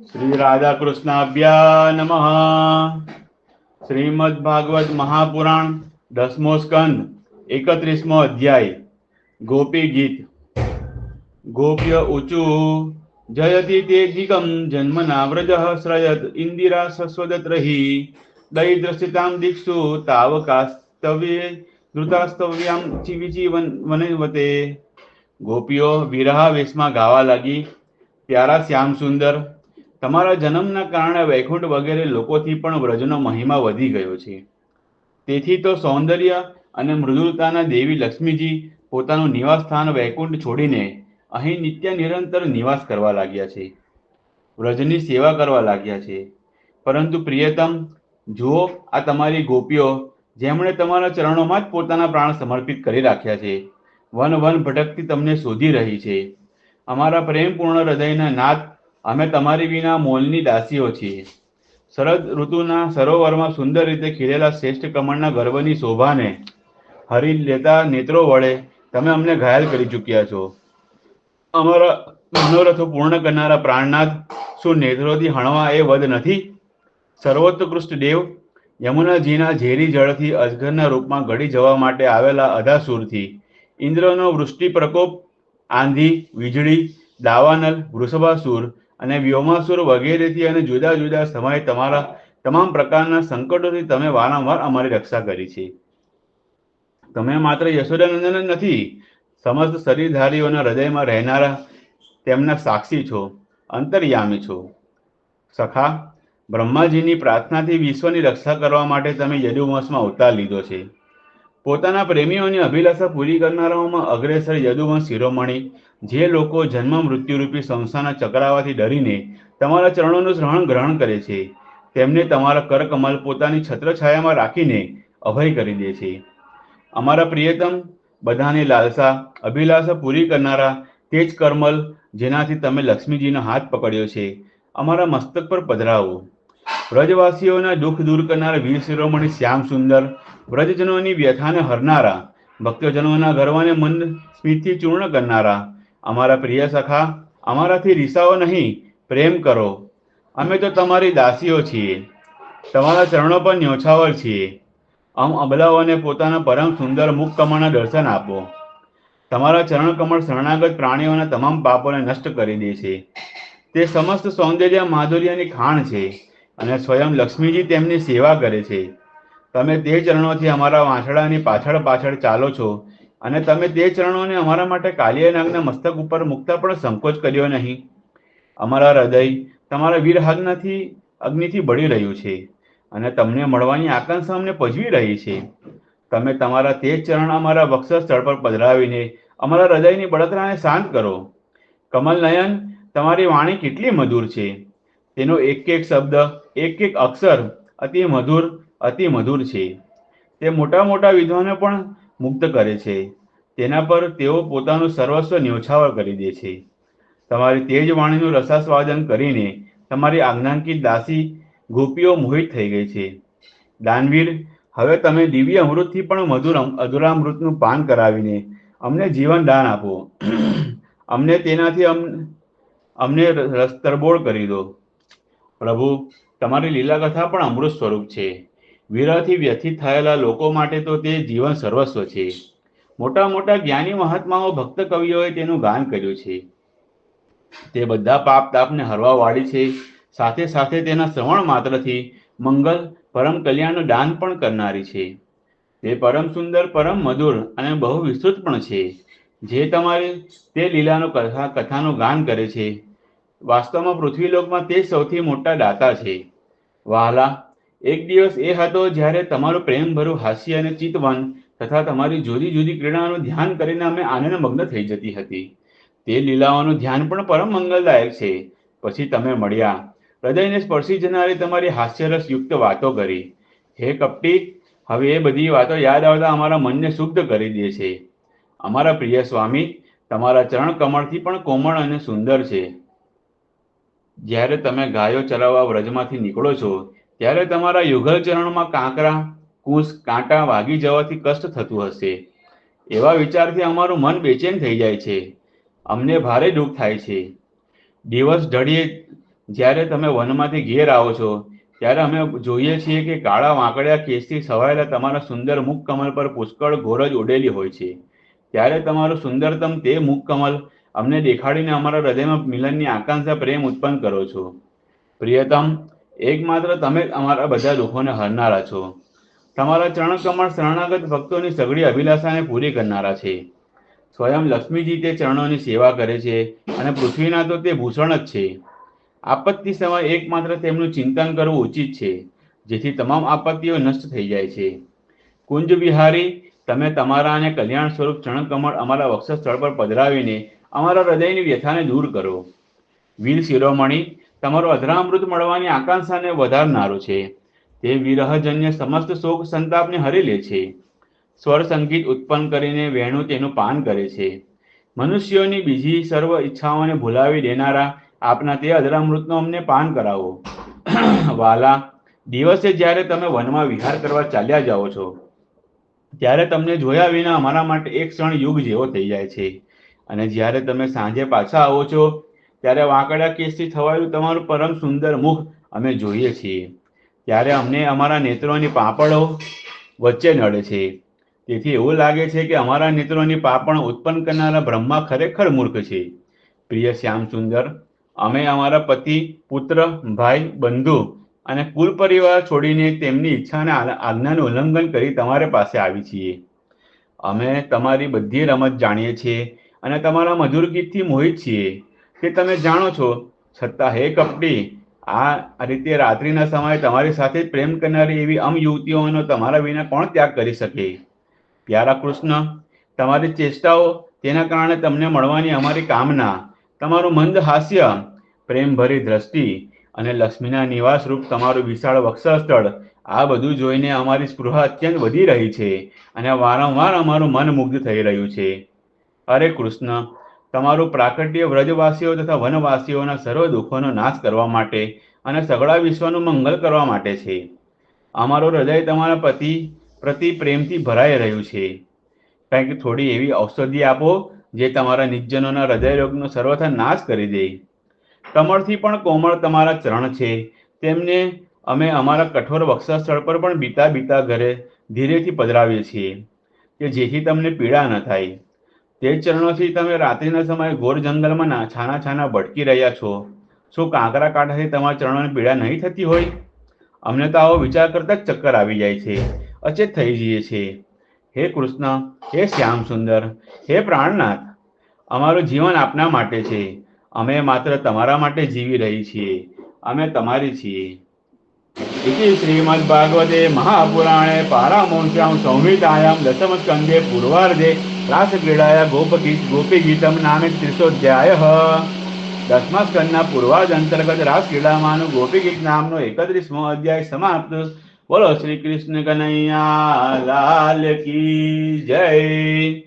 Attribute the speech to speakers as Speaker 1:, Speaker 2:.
Speaker 1: શ્રી રાધા કૃષ્ણાભ્યા નમઃ શ્રીમદ ભાગવત મહાપુરાણ દસમો સ્કંદ એકત્રીસમો અધ્યાય ગોપી ગીત ગોપ્ય ઊચુ જયતિ દિગમ જન્મના વ્રજ શ્રયત ઇન્દિરા સસ્વદત્રહી દૈદ્રસ્થિતામ દીક્ષુ તાવકાસ્તવ્ય ધૃતાસ્તવ્યામ ચીવીચી વનવતે ગોપીઓ વિરહ વેશમાં ગાવા લાગી પ્યારા શ્યામ સુંદર તમારા જન્મના કારણે વૈકુંઠ વગેરે લોકોથી પણ વ્રજનો મહિમા વધી ગયો છે. તેથી તો સૌંદર્ય અને મૃદુલતાના દેવી લક્ષ્મીજી પોતાનું નિવાસ સ્થાન વૈકુંઠ છોડીને અહીં નિત્ય નિરંતર નિવાસ કરવા લાગ્યા છે. વ્રજની સેવા કરવા લાગ્યા છે. પરંતુ પ્રિયતમ, જુઓ આ તમારી ગોપીઓ, જેમણે તમારા ચરણોમાં જ પોતાના પ્રાણ સમર્પિત કરી રાખ્યા છે. વન વન ભટકતી તમને શોધી રહી છે. અમારા પ્રેમપૂર્ણ હૃદયના નાથ અમે તમારી વિના મોલની દાસીઓ છીએ. શરદ ઋતુના સરોવરમાં સુંદર રીતે ખીલેલા શ્રેષ્ઠ કમળના ગર્ભની શોભાને હરી લેતા નેત્રો વડે તમે અમને ઘાયલ કરી ચૂક્યા છો. અમારા મનોરથો પૂર્ણ કરનારા પ્રાણનાથ, શું નેત્રોથી હણવા એ વધ નથી? સર્વોત્કૃષ્ટ દેવ, યમુનાજીના ઝેરી જળથી અજગરના રૂપમાં ઘડી જવા માટે આવેલા અધાસુરથી ઇન્દ્રનો વૃષ્ટિ પ્રકોપ આંધી, વીજળી, દાવાનલ, વૃષભાસુર અને વ્યોમાસુર વગેરેથી અને જુદા જુદા સમયે તમારા તમામ પ્રકારના સંકટોથી તમે વારંવાર અમારી રક્ષા કરી છે. તમે માત્ર યશોદાનંદન નથી, સમસ્ત શરીરધારીઓના હૃદયમાં રહેનારા તેમના સાક્ષી છો, અંતર્યામી છો. સખા, બ્રહ્માજીની પ્રાર્થનાથી વિશ્વની રક્ષા કરવા માટે તમે યદુવંશમાં અવતાર લીધો છે. પોતાના પ્રેમીઓની અભિલાષા પૂરી કરનારાઓમાં અગ્રેસર યદુવંશ શિરોમણી, જે લોકો જન્મ મૃત્યુરૂપી સંસ્થાના ચક્રાવાથી ડરીને તમારા ચરણોનું શ્રહણ ગ્રહણ કરે છે, તેમને તમારા કરકમલ પોતાની છત્રછાયામાં રાખીને અભય કરી દે છે. અમારા પ્રિયતમ, બધાની લાલસા, અભિલાષા પૂરી કરનારા તે જ કરમલ, જેનાથી તમે લક્ષ્મીજીનો હાથ પકડ્યો છે, અમારા મસ્તક પર પધરાવો. વ્રજવાસીઓના દુઃખ દૂર કરનારા વીર શિરોમણી શ્યામ સુંદર વ્રજજનોની વ્યથાને હરનારા, ભક્તજનોના ગર્વને મન સ્મિતથી ચૂર્ણ કરનારા, અમારા પ્રિય સખા, અમારાથી રીસાઓ નહીં, પ્રેમ કરો. અમે તો તમારી દાસીઓ છીએ. તમારા ચરણો પર ન્યોછાવર છીએ. આમ અબલાઓને પોતાના પરમ સુંદર મુખ કમળના દર્શન આપો. તમારા ચરણ કમળ શરણાગત પ્રાણીઓના તમામ પાપોને નષ્ટ કરી દે છે. તે સમસ્ત સૌંદર્ય માધુર્યની ખાણ છે અને સ્વયં લક્ષ્મીજી તેમની સેવા કરે છે. તમે તે ચરણોથી અમારા વાંસળાની પાછળ પાછળ ચાલો છો અને તમે તે ચરણોને અમારા માટે કાલિયા નાગના મસ્તક ઉપર મૂકતા પણ સંકોચ કર્યો નહીં. અમારા હૃદય તમારા વીરહાગનાથી અગ્નિથી બળી રહ્યું છે અને તમને મળવાની આકાંક્ષા અમને પજવી રહી છે. તમે તમારા તે ચરણ અમારા વક્ષ સ્થળ પર પધરાવીને અમારા હૃદયની બળતરાને શાંત કરો. કમલ નયન, તમારી વાણી કેટલી મધુર છે. તેનો એક એક શબ્દ, એક એક અક્ષર અતિ મધુર અતિ મધુર છે. તે મોટા મોટા વિદ્વાનો પણ મુક્ત કરે છે. તેના પર તેઓ પોતાનું સર્વસ્વ ન્યોછાવર કરી દે છે. તમારી તેજ વાણીનું રસાસ્વાદન કરીને તમારી આજ્ઞાંકિત દાસી ગોપીઓ મોહિત થઈ ગઈ છે. દાનવીર, હવે તમે દિવ્ય અમૃતથી પણ મધુર અધુરામૃતનું પાન કરાવીને અમને જીવન દાન આપો. અમને તેનાથી અમને રસ, તરબોળ કરી દો. પ્રભુ, તમારી લીલા કથા પણ અમૃત સ્વરૂપ છે. વિરહથી વ્યથિત થયેલા લોકો માટે તો તે જીવન સર્વસ્વ છે. મોટા મોટા જ્ઞાની મહાત્માઓ ભક્ત કવિઓએ તેનું ગાન કર્યું છે. તે બધા પાપ તાપને હરવા વાળી છે. સાથે સાથે તેના શ્રવણ માત્રથી મંગલ, પરમ કલ્યાણનું દાન પણ કરનારી છે. તે પરમ સુંદર, પરમ મધુર અને બહુ વિસ્તૃત પણ છે. જે તમારી તે લીલાનું કથા, કથાનું ગાન કરે છે. વાસ્તવમાં પૃથ્વીલોકમાં તે સૌથી મોટા દાતા છે. વહાલા એક દિવસ એ હતો જ્યારે તમારું પ્રેમભરું હાસ્ય અને ચિતવન તથા તમારી જુદી જુદી ક્રીડાનું ધ્યાન કરીને અમે આનંદ મગ્ન થઈ જતી હતી. તે લીલાઓનું ધ્યાન પણ પરમ મંગલદાયક છે. પછી તમે મળ્યા. હૃદયને સ્પર્શી જનારી તમારી હાસ્યરસ યુક્ત વાતો કરી. હે કપટી, હવે એ બધી વાતો યાદ આવતા અમારા મનને શુદ્ધ કરી દે છે. અમારા પ્રિય સ્વામી, તમારા ચરણ કમળથી પણ કોમળ અને સુંદર છે. જ્યારે તમે ગાયો ચરાવવા વ્રજમાંથી નીકળો છો ત્યારે તમારા યુગલ ચરણમાં કાંકરા કૂસ કાંટા વાગી જવાથી કષ્ટ થતું હશે. એવા વિચારથી અમારું મન બેચેન થઈ જાય છે. અમને ભારે દુઃખ થાય છે. દિવસ ઢળીએ જ્યારે તમે વનમાંથી ઘેર આવો છો, ત્યારે અમે જોઈએ છીએ કે કાળા વાંકડિયા કેસથી સવાયેલા તમારા સુંદર મુખ કમલ પર પુષ્કળ ગોરજ ઉડેલી હોય છે. ત્યારે તમારું સુંદરતમ તે મુખ કમલ અમને દેખાડીને અમારા હૃદયમાં મિલનની આકાંક્ષા પ્રેમ ઉત્પન્ન કરો છો. પ્રિયતમ એકમાત્ર તમે અમારા બધા દુઃખોને હરનારા છો. તમારા ચરણ કમળ શરણાગત ભક્તોની સઘળી અભિલાષાને પૂરી કરનારા છે. સ્વયં લક્ષ્મીજી તે ચરણોની સેવા કરે છે અને પૃથ્વીના તો તે ભૂષણ જ છે. આપત્તિ સમયે એકમાત્ર તેમનું ચિંતન કરવું ઉચિત છે, જેથી તમામ આપત્તિઓ નષ્ટ થઈ જાય છે. કુંજ વિહારી, તમે તમારા અને કલ્યાણ સ્વરૂપ ચરણકમળ અમારા વક્ષસ્થળ પર પધરાવીને અમારા હૃદયની વ્યથાને દૂર કરો. વીર શિરોમણી તમારો અધરામૃત મળવાની આકાંક્ષાને વધારનારો છે. તે વિરહજન્ય સમસ્ત શોક સંતાપને હરી લે છે. સ્વર સંગીત ઉત્પન્ન કરીને વેણુ તેનું પાન કરે છે. મનુષ્યોની બીજી સર્વ ઈચ્છાઓને ભૂલાવી દેનારા આપના તે અધરામૃતનો અમને પાન કરાવો. વાલા, દિવસે જ્યારે તમે વનમાં વિહાર કરવા ચાલ્યા જાઓ છો, ત્યારે તમને જોયા વિના અમારા માટે એક ક્ષણ યુગ જેવો થઈ જાય છે. અને જ્યારે તમે સાંજે પાછા આવો છો ત્યારે વાંકડા કેસથી થવાયું તમારું પરમ સુંદર મુખ અમે જોઈએ છીએ. ત્યારે અમને અમારા નેત્રોની પાપડો વચ્ચે નડે છે. તેથી એવું લાગે છે કે અમારા નેત્રોની પાપણ ઉત્પન્ન કરનારા બ્રહ્મા ખરેખર મૂર્ખ છે. પ્રિય શ્યામ સુંદર અમે અમારા પતિ, પુત્ર, ભાઈ, બંધુ અને કુલ પરિવાર છોડીને તેમની ઈચ્છાને આજ્ઞાનું ઉલ્લંઘન કરી તમારી પાસે આવી છીએ. અમે તમારી બધી રમત જાણીએ છીએ અને તમારા મધુર ગીતથી મોહિત છીએ. કે તમે જાણો છો છતાં હે કપટી. આ રીતે રાત્રિના સમયે તમારી સાથે પ્રેમ કરનારી એવી અમ યુવતીઓનો તમારા વિના કોણ ત્યાગ કરી શકે? પ્યારા કૃષ્ણ, તમારી ચેષ્ટાઓ તેના કારણે તમને મળવાની અમારી કામના. તમારું મંદ હાસ્ય, પ્રેમભરી દ્રષ્ટિ અને લક્ષ્મીના નિવાસ રૂપ તમારું વિશાળ વક્ષસ્થળ, આ બધું જોઈને અમારી સ્પૃહા અત્યંત વધી રહી છે અને વારંવાર અમારું મન મુગ્ધ થઈ રહ્યું છે. અરે કૃષ્ણ તમારું પ્રાકટ્ય વ્રજવાસીઓ તથા વનવાસીઓના સર્વ દુઃખોનો નાશ કરવા માટે અને સગળા વિશ્વનું મંગલ કરવા માટે છે. અમારો હૃદય તમારા પતિ પ્રતિ પ્રેમથી ભરાઈ રહ્યું છે. કારણ કે થોડી એવી ઔષધિ આપો જે તમારા નિજ્જનોના હૃદય રોગનો સર્વથા નાશ કરી દે. કમળથી પણ કોમળ તમારા ચરણ છે. તેમને અમે અમારા કઠોર વક્ષસ્થળ પર પણ બીતા બીતા ઘરે ધીરેથી પધરાવીએ છીએ કે જેથી તમને પીડા ન થાય. તે જ ચરણોથી તમે રાત્રિના સમયે ઘોર જંગલમાં ના છાના છાના ભટકી રહ્યા છો શું કાંકરા કાંઠાથી તમારા ચરણોની પીડા નહીં થતી હોય અમને તો આવો વિચાર કરતા જ ચક્કર આવી જાય છે અચેત થઈ જઈએ છીએ હે કૃષ્ણ હે શ્યામ સુંદર હે પ્રાણનાથ અમારું જીવન આપના માટે છે અમે માત્ર તમારા માટે જીવી રહી છીએ અમે તમારી છીએ इति श्रीमद्भागवते महापुराणे पारामोंस्यां संहितायां दशमस्कन्धे पूर्वार्धे રાસક્રીડાયા ગોપગીત ગોપી ગીતમ નામે ત્રીસોધ્યાય દસમા સ્કંદના પૂર્વાજ અંતર્ગત રાસક્રીડામાંનું ગોપી ગીત નામનો એકત્રીસમો અધ્યાય સમાપ્ત. બોલો શ્રી કૃષ્ણ કનૈયા, લાલ કી જય.